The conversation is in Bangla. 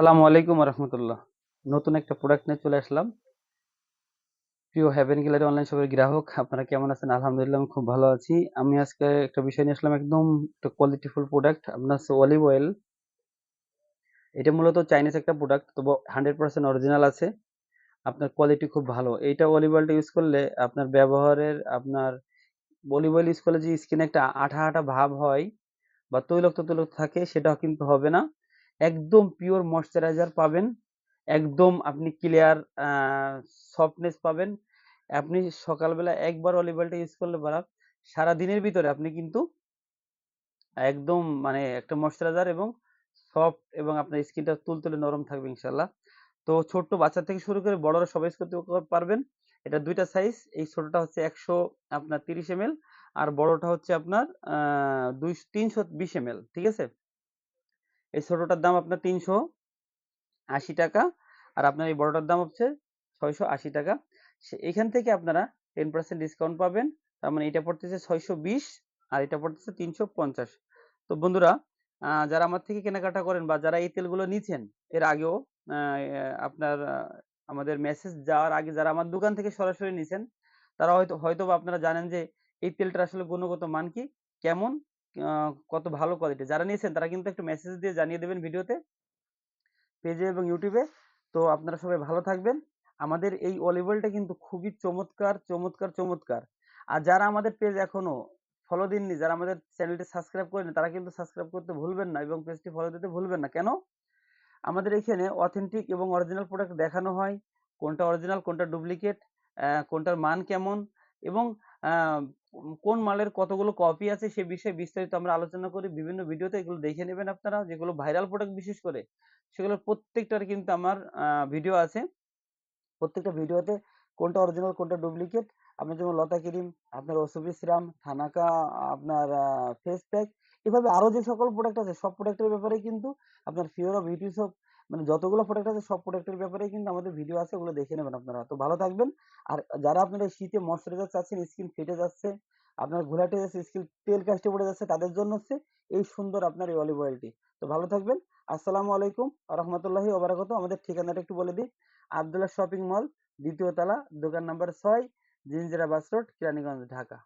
আসসালামু আলাইকুম রহমতুল্লাহ। নতুন একটা প্রোডাক্ট নিয়ে চলে আসলাম। প্রিয় হ্যাভেন গ্যালারি অনলাইন শপের গ্রাহক, আপনারা কেমন আছেন? আলহামদুলিল্লাহ আমি খুব ভালো আছি। আমি আজকে একটা বিষয় নিয়ে আসলাম, একদম একটা কোয়ালিটিফুল প্রোডাক্ট আপনার হচ্ছে অলিভ অয়েল এটা মূলত চাইনিজ একটা প্রোডাক্ট তবু হান্ড্রেড পার্সেন্ট অরিজিনাল আছে। আপনার কোয়ালিটি খুব ভালো। এইটা অলিভ অয়েলটা ইউজ করলে আপনার ব্যবহারের, আপনার অলিভ অয়েল ইউজ করলে যে স্কিনে একটা আঠা আঠা ভাব হয় বা তৈলাক্ত তৈলাক্ত থাকে সেটা কিন্তু হবে না। একদম পিওর ময়শ্চারাইজার পাবেন। একদম আপনি ক্লিয়ার সফটনেস পাবেন। আপনি সকালবেলা একবার অলিভ অয়েলটা ইউজ করলে পারা সারা দিনের ভিতরে আপনি কিন্তু একদম মানে একটা ময়শ্চারাইজার এবং সফট এবং আপনার স্কিনটা তুলতুলে নরম থাকবে ইনশাল্লাহ তো ছোট্ট বাচ্চা থেকে শুরু করে বড়রা সবাই করতে পারবেন। এটা দুইটা সাইজ এই ছোটটা হচ্ছে একশো, আপনার তিরিশ এম আর বড়টা হচ্ছে আপনার দুই তিনশো, বিশ এম ঠিক আছে? এই ছোটটার দাম আপনার তিনশো আশি টাকা আর আপনার এই বড়টার দাম হচ্ছে ছয়শো আশি টাকা। এখান থেকে আপনারা টেন পার্সেন্ট ডিসকাউন্ট পাবেন। তার মানে এটা পড়তেছে ছয়শো বিশ আর এটা পড়তেছে তিনশো পঞ্চাশ। তো বন্ধুরা যারা আমার থেকে কেনাকাটা করেন বা যারা এই তেলগুলো নিচ্ছেন এর আগেও আপনার আমাদের মেসেজ যাওয়ার আগে যারা আমার দোকান থেকে সরাসরি নিছেন, তারা হয়তো হয়তো আপনারা জানেন যে এই তেলটা আসলে গুণগত মান কি, কেমন কত ভালো কোয়ালিটি যারা নিয়েছেন তারা কিন্তু একটু মেসেজ দিয়ে জানিয়ে দেবেন ভিডিওতে পেজে এবং ইউটিউবে তো আপনারা সবাই ভালো থাকবেন। আমাদের এই অলিভ অয়েলটা কিন্তু খুবই চমৎকার চমৎকার চমৎকার। আর যারা আমাদের পেজ এখনও ফলো দিননি, যারা আমাদের চ্যানেলটি সাবস্ক্রাইব করেনি তারা কিন্তু সাবস্ক্রাইব করতে ভুলবেন না এবং পেজটি ফলো দিতে ভুলবেন না। কেন? আমাদের এখানে অথেন্টিক এবং অরিজিনাল প্রোডাক্ট দেখানো হয়। কোনটা অরিজিনাল কোনটা ডুপ্লিকেট কোনটার মান কেমন? এবং কোন মালের কতগুলো কপি আছে সে বিষয়ে বিস্তারিত আমরা আলোচনা করি। বিভিন্ন ভিডিওতে এগুলো দেখে নেবেন আপনারা। যেগুলো ভাইরাল প্রোডাক্ট বিশেষ করে, সেগুলোর প্রত্যেকটার কিন্তু আমার ভিডিও আছে। প্রত্যেকটা ভিডিওতে কোনটা অরিজিনাল কোনটা ডুপ্লিকেট আপনার যেমন লতা ক্রিম, আপনার ওসবি সিরাম থানাকা, আপনার ফেস প্যাক এভাবে আরও যে সকল প্রোডাক্ট আছে, সব প্রোডাক্টের ব্যাপারে কিন্তু আপনার ফিওর অফ বিউটি সব মানে যতগুলো প্রোডাক্ট আছে, সব প্রোডাক্টের ব্যাপারে কিন্তু আমাদের ভিডিও আছে, ওগুলো দেখে নেবেন আপনারা। তো ভালো থাকবেন। আর যারা আপনারা শীতে ময়শ্চারাইজার চাচ্ছেন স্কিন ফেটে যাচ্ছে, আপনার ঘোলাটে যাচ্ছে স্কিন তেল কাস্টে পড়ে যাচ্ছে, তাদের জন্য হচ্ছে এই সুন্দর আপনার এই অলিভ অয়েলটি তো ভালো থাকবেন। আসসালামু আলাইকুম রহমতুল্লাহি ওবরাকাত আমাদের ঠিকানাটা একটু বলে দিই। আবদুল্লাহ শপিং মল দ্বিতীয় তলা দোকান নম্বর ছয় জিনজিরা বাস রোড কিরানীগঞ্জ ঢাকা।